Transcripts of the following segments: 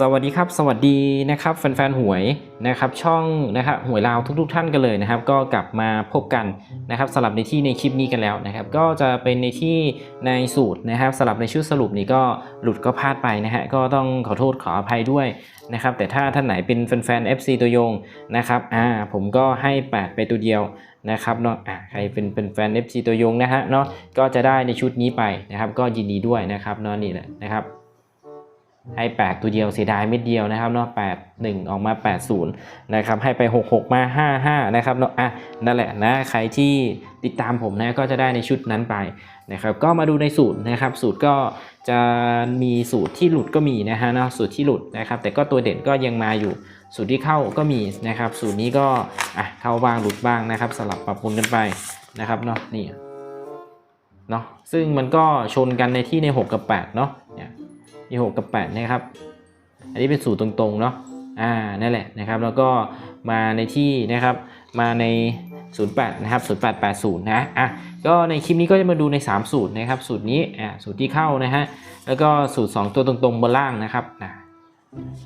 สวัสดีครับ สวัสดีนะครับแฟนๆหวยนะครับช่องนะครับหวยลาวทุก ๆ ท่านกันเลยนะครับ ก็กลับมาพบกันนะครับสลับในที่ในคลิปนี้กันแล้วนะครับ ก็จะเป็นในที่ในสูตรนะครับสลับในชุดสรุปนี้ก็หลุดก็พลาดไปนะฮะก็ต้องขอโทษขออภัยด้วยนะครับแต่ถ้าท่านไหนเป็นแฟนๆ FC ตัวยงนะครับอ่าผมก็ให้ 8 ไปตัวเดียวนะครับเนาะอ่าใครเป็นเป็นแฟน FC ตัวยงนะฮะเนาะก็จะได้ในชุดนี้ไปนะครับ ก็ยินดีด้วยนะครับเนาะนี่แหละนะครับ ให้8ตัวเดียวเสียดายเม็ดเดียวนะครับเนาะ8 1ออกมา80นะครับให้ไป66มา55นะครับเนาะอะนั่นแหละนะใครที่ติดตามผมนะก็จะได้ในชุดนั้นไปนะครับก็มาดูในสูตรนะครับสูตรก็จะมีสูตรที่หลุดก็มีนะฮะเนาะสูตรที่หลุดนะครับแต่ก็ตัวเด่นก็ยังมาอยู่ สูตรที่เข้าก็มีนะครับสูตรนี้ก็อะเข้าบ้างหลุดบ้างนะครับสลับปรับปรุงกันไปนะครับเนาะนี่เนาะซึ่งมันก็ชนกันในที่ใน 6 กับ8เนาะเนี่ย มี6กับ8นะครับ อันนี้เป็นสูตรตรงๆเนาะอ่านั่นแหละนะครับ แล้วก็มาในที่นะครับมาใน 08 นะครับ 0880 นะอะก็ในคลิปนี้ก็จะมาดูใน 3 สูตรนะครับ สูตรนี้อ่าสูตรที่เข้านะฮะแล้วก็สูตร 2 ตัวตรงๆบนล่างนะครับอ่า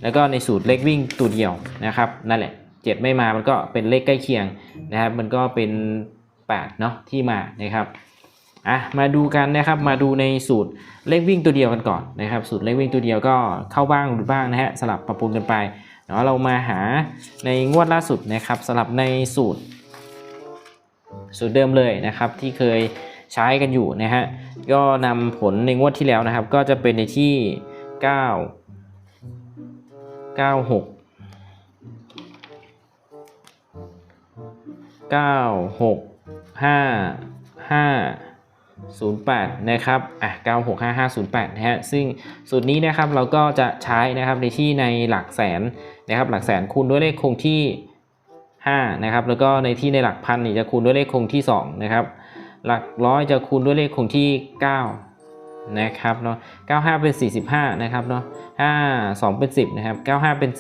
แล้วก็ในสูตรเลขวิ่งตัวเดียวนะครับนั่นแหละ 7 ไม่มามันก็เป็นเลขใกล้เคียงนะครับ มันก็เป็น8เนาะที่มานะครับ อะมาดูกันนะครับมาดูในสูตรเลขวิ่งตัวเดียวกันก่อนนะครับ สูตรเลขวิ่งตัวเดียวก็เข้าบ้างหลุดบ้างนะฮะสลับปรับปรุงกันไปเนาะเรามาหาในงวดล่าสุดนะครับสลับในสูตร สูตรเดิมเลยนะครับที่เคยใช้กันอยู่นะฮะก็นำผลในงวดที่แล้วนะครับ ก็จะเป็นในที่ 9 96 96 5 5 08 นะครับอะ965508นะฮะซึ่งสูตรนี้นะครับเราก็จะใช้นะครับในที่ในหลักแสนนะครับหลักแสนคูณด้วยเลขคงที่5นะครับแล้วก็ในที่ในหลักพันนี่จะคูณด้วยเลขคงที่2นะครับหลักร้อยจะคูณด้วยเลขคงที่ 9 นะครับเนาะ95 เป็น 45 นะครับเนาะ5 2 เป็น 10 นะครับ 95 เป็น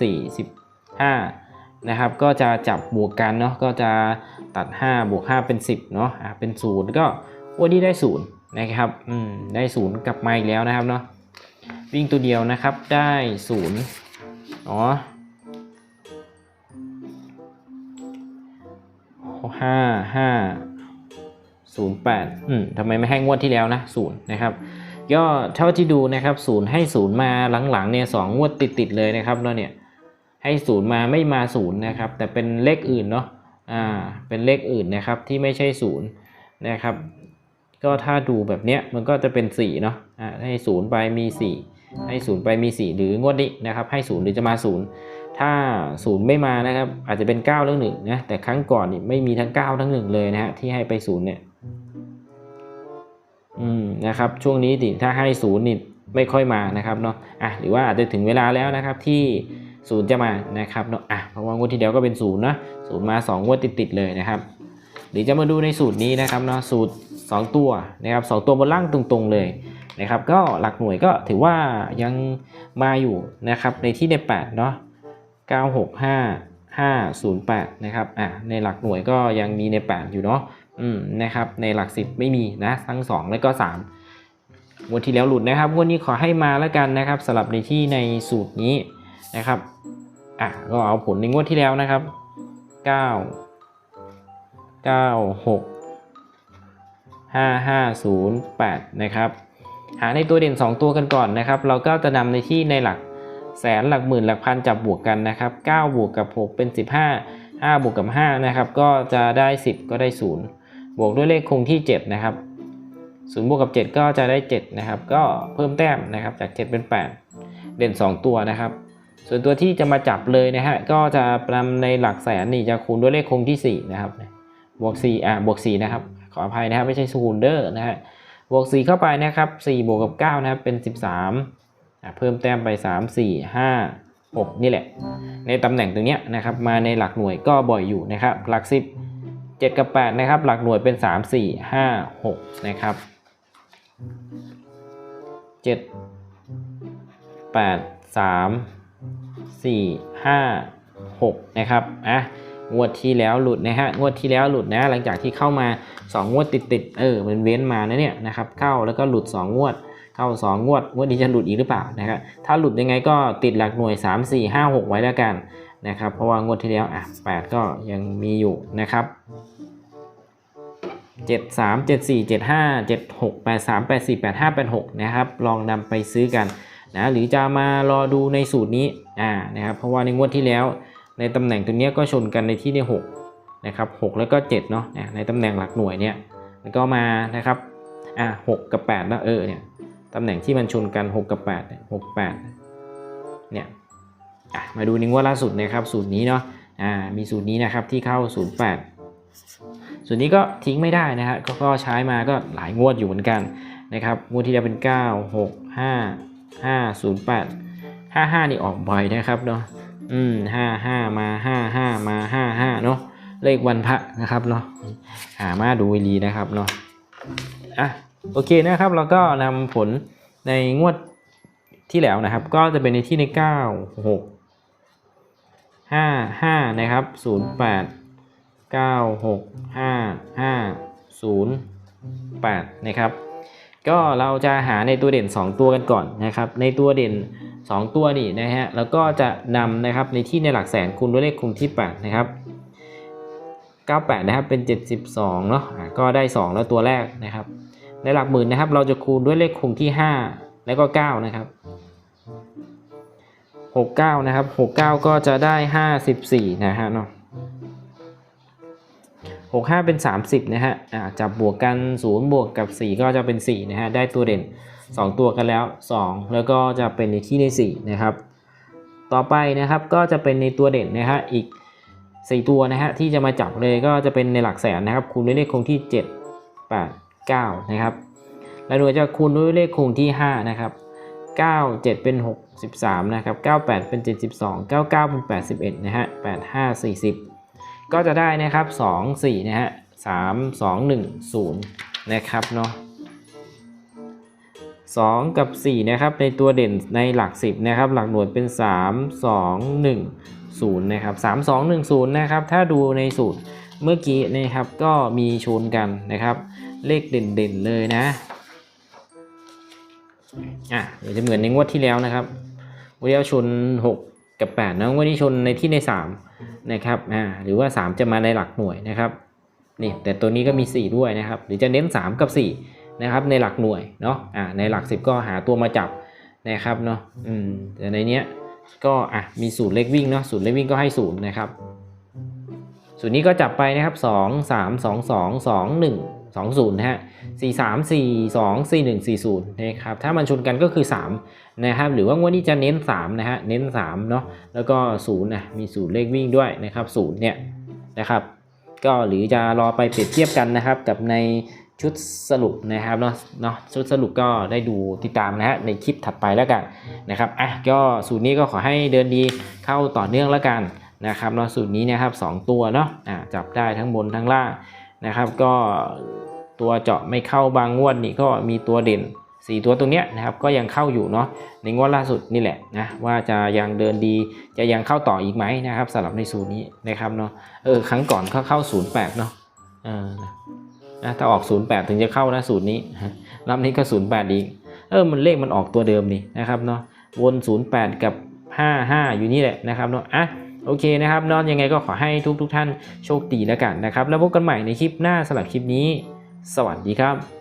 45 นะครับ ก็จะจับบวกกันเนาะก็จะตัด 5 บวก 5 เป็น 10 เนาะอะเป็น 0 ก็ วันนี้ได้ศูนย์นะครับอืมได้ศูนย์กลับมาอีกแล้วนะครับเนาะวิ่งตัวเดียวนะครับได้ศูนย์อ๋อห้าห้าศูนย์แปดอืมทำไมไม่ให้งวดที่แล้วนะศูนย์นะครับก็เท่าที่ดูนะครับศูนย์ให้ศูนย์มาหลังๆเนี่ยสองงวดติดๆเลยนะครับแล้วเนี่ยให้ศูนย์มาไม่มาศูนย์นะครับ แต่เป็นเลขอื่นเนาะอ่าเป็นเลขอื่นนะครับที่ไม่ใช่ศูนย์นะครับ ก็ถ้าดูแบบเนี้ยมันก็จะเป็น4เนาะอ่าให้ศูนย์ไปมี 4 ให้ศูนย์ไปมี 4 หรืองวดนี้นะครับให้ศูนย์หรือจะมาศูนย์ถ้าศูนย์ไม่มานะครับอาจจะเป็น 9 เรื่องหนึ่งนะแต่ครั้งก่อนนี่ไม่มีทั้ง 9 ทั้งหนึ่งเลยนะฮะที่ให้ไปศูนย์เนี่ยอืมนะครับช่วงนี้ดิถ้าให้ศูนย์นี่ไม่ค่อยมานะครับเนาะอะหรือว่าอาจจะถึงเวลาแล้วนะครับที่ศูนย์จะมานะครับเนาะอะเพราะว่างวดที่เดียวก็เป็นศูนย์นะศูนย์มา2งวดติดๆเลยนะครับเดี๋ยวจะมาดูในสูตรนี้นะครับเนาะสูตร 2 ตัวนะครับสตัวบนล่างตรงๆเลยนะครับก็หลักหน่วยก็ถือว่ายังมาอยู่นะครับในที่ใน8เนาะ965 508นะครับอะในหลักหน่วยก็ยังมีใน 8 อยู่เนาะอืมนะครับในหลัก 10 ไม่มีนะทั้ง 2 และก็3งวดที่แล้วหลุดนะครับวดนี้ขอให้มาแล้วกันนะครับสำหรับในที่ในสูตรนี้นะครับอะก็เอาผลในงวดที่แล้วนะครับ 9 9 6 5508 นะครับ หาในตัวเด่น 2 ตัวกันก่อนนะครับ เราก็จะนำในที่ในหลักแสนหลักหมื่นหลักพันจับบวกกันนะครับ 9 บวกกับ 6 เป็น 15 5 บวกกับ 5 นะครับ ก็จะได้ 10 ก็ได้ 0 บวกด้วยเลขคงที่ 7 นะครับ 0 บวกกับ 7 ก็จะได้ 7 นะครับ ก็เพิ่มแต้มนะครับ จาก 7 เป็น 8 เด่น 2 ตัวนะครับ ส่วนตัวที่จะมาจับเลยนะฮะ ก็จะนำในหลักแสนนี่จะคูณด้วยเลขคงที่ 4 นะครับ บวก 4 อะ บวก 4 นะครับ ออภัยนะครับไม่ใช่คูณเดอร์นะฮะบวก 4 เข้าไปนะครับ4บวกกับ9นะครับเป็น 13 เพิ่มแต้มไป 3 4 5 6 นี่แหละ ในตำแหน่งตรงนี้นะครับมาในหลักหน่วยก็บ่อยอยู่นะครับ หลัก 10 7 กับ 8 นะครับ หลักหน่วยเป็น 3 4 5 6 นะครับ 7 8 3 4 5 6 นะครับอะ งวดที่แล้วหลุดนะฮะงวดที่แล้วหลุดนะหลังจากที่เข้ามา 2 งวดติดๆเออมันเว้นมานะเนี่ยนะครับเข้าแล้วก็หลุด 2 งวด เข้า 2 งวด งวดนี้จะหลุดอีกหรือเปล่านะครับถ้าหลุดยังไงก็ติดหลักหน่วย 3 4 5 6 ไว้แล้วกันนะครับเพราะว่างวดที่แล้วอะ8 ก็ยังมีอยู่นะครับ7 3 7 4 7 5 7 6 8 3 8 4 8 5 8 6นะครับลองนำไปซื้อกันนะหรือจะมารอดูในสูตรนี้อ่านะครับเพราะว่าในงวดที่แล้ว ในตำแหน่งตัวนี้ก็ชนกันในที่ได้6นะครับ6แล้วก็7เนาะเนี่ยในตำแหน่งหลักหน่วยเนี่ยมันก็มานะครับอะ6กับ8แล้วเออเนี่ยตำแหน่งที่มันชนกัน 6 กับ8เนี่ย6 8เนี่ยอะมาดูในงวดล่าสุดนะครับสูตรนี้เนาะอ่ามีสูตรนี้นะครับที่เข้า 08ส่วนนี้ก็ทิ้งไม่ได้นะฮะก็ก็ใช้มาก็หลายงวดอยู่เหมือนกันนะครับงวดที่แล้วเป็น 9 6 5 5 0 8 5 5 นี่ออกบ่อยนะครับเนาะ อืม5 5มา5 5มา5 5เนาะเลขวันพระนะครับเนาะหามาดูดีนะครับเนาะอะโอเคนะครับเราก็นำผลในงวดที่แล้วนะครับ ก็จะเป็นในที่ใน9 6 5 5นะครับ0 8 9 6 5 5 0 8นะครับ ก็เราจะหาในตัวเด่น 2 ตัวกันก่อนนะครับ ในตัวเด่น 2 ตัวนี่นะฮะแล้วก็จะนำนะครับในที่ในหลักแสนคูณด้วยเลขคงที่ 8 นะครับ 98 นะครับเป็น 72 เนาะอะก็ได้ 2 แล้วตัวแรกนะครับ ในหลักหมื่นนะครับ เราจะคูณด้วยเลขคงที่ 5 แล้วก็ 9 นะครับ 69 นะครับ 69 ก็จะได้ 54 นะฮะเนาะ 65 เป็น 30 นะฮะอ่าจับบวกกัน 0 บวกกับ 4 ก็จะเป็น 4 นะฮะ ได้ตัวเด่น 2 ตัวกันแล้ว 2 แล้วก็จะเป็นในที่ใน 4 นะครับ ต่อไปนะครับก็จะเป็นในตัวเด่นนะฮะ อีก 4 ตัวนะฮะที่จะมาจับเลยก็จะเป็นในหลักแสนนะครับ คูณด้วยเลขคงที่ 7 8 9 นะครับ แล้วหน่วยจะคูณด้วยเลขคงที่ 5 นะครับ 9 7 เป็น 63 นะครับ 98 เป็น 72 99 เป็น 81 นะฮะ 85 40 ก็จะได้นะครับ 2 4นะฮะ3 2 1 0 นะครับเนาะ2 กับ 4 นะครับ ในตัวเด่นในหลัก 10 นะครับ หลักหน่วยเป็น 3 2 1 0 นะครับ 3 2 1 0 นะครับ ถ้าดูในสูตรเมื่อกี้นะครับก็มีชนกันนะครับ เลขเด่นๆเลยนะอะเดี๋ยวจะเหมือนในงวดที่แล้วนะครับงวดที่แล้วชน 6 กับ8นะงวดนี้ชนในที่ใน3นะครับอ่าหรือว่า 3 จะมาในหลักหน่วยนะครับนี่แต่ตัวนี้ก็มี 4 ด้วยนะครับ หรือจะเน้น 3 กับ 4 นะครับ ในหลักหน่วยเนาะอ่าในหลัก 10 ก็หาตัวมาจับนะครับเนาะอืมแต่ในเนี้ยก็อะมีสูตรเลขวิ่งเนาะสูตรเลขวิ่งก็ให้ศูนย์นะครับสูตรนี้ก็จับไปนะครับ 2 3 2 2 2 1 2 0นะฮะ4 3 4 2 4 1 4 0นะครับถ้ามันชนกันก็คือ 3 นะครับหรือว่างวดนี้จะเน้น3นะฮะเน้น3เนาะแล้วก็0นะมีสูตรเลขวิ่งด้วยนะครับ0เนี่ยนะครับก็หรือจะรอไปเปรียบเทียบกันนะครับกับในชุดสรุปนะครับเนาะเนาะชุดสรุปก็ได้ดูติดตามนะฮะในคลิปถัดไปแล้วกันนะครับอะก็สูตรนี้ก็ขอให้เดินดีเข้าต่อเนื่องแล้วกันนะครับเนาะสูตรนี้นะครับ2ตัวเนาะอะจับได้ทั้งบนทั้งล่างนะครับ ก็ตัวเจาะไม่เข้าบางงวดนี่ก็มีตัวเด่น 4 ตัวตรงเนี้ยนะครับก็ยังเข้าอยู่เนาะในงวดล่าสุดนี่แหละนะว่าจะยังเดินดีจะยังเข้าต่ออีกไหมนะครับสำหรับในสูตรนี้นะครับเนาะเออครั้งก่อนเขาเข้า 08เนาะเออนะถ้าออก 08 ถึงจะเข้านะสูตรนี้รอบนี้ก็ 08 อีกเออมันเลขมันออกตัวเดิมนี่นะครับเนาะวน 08 กับ 55 อยู่นี่แหละนะครับเนาะอะโอเคนะครับนอนยังไงก็ขอให้ทุกทุกๆท่านโชคดีแล้วกันนะครับ แล้วพบกันใหม่ในคลิปหน้าสำหรับคลิปนี้ สวัสดีครับ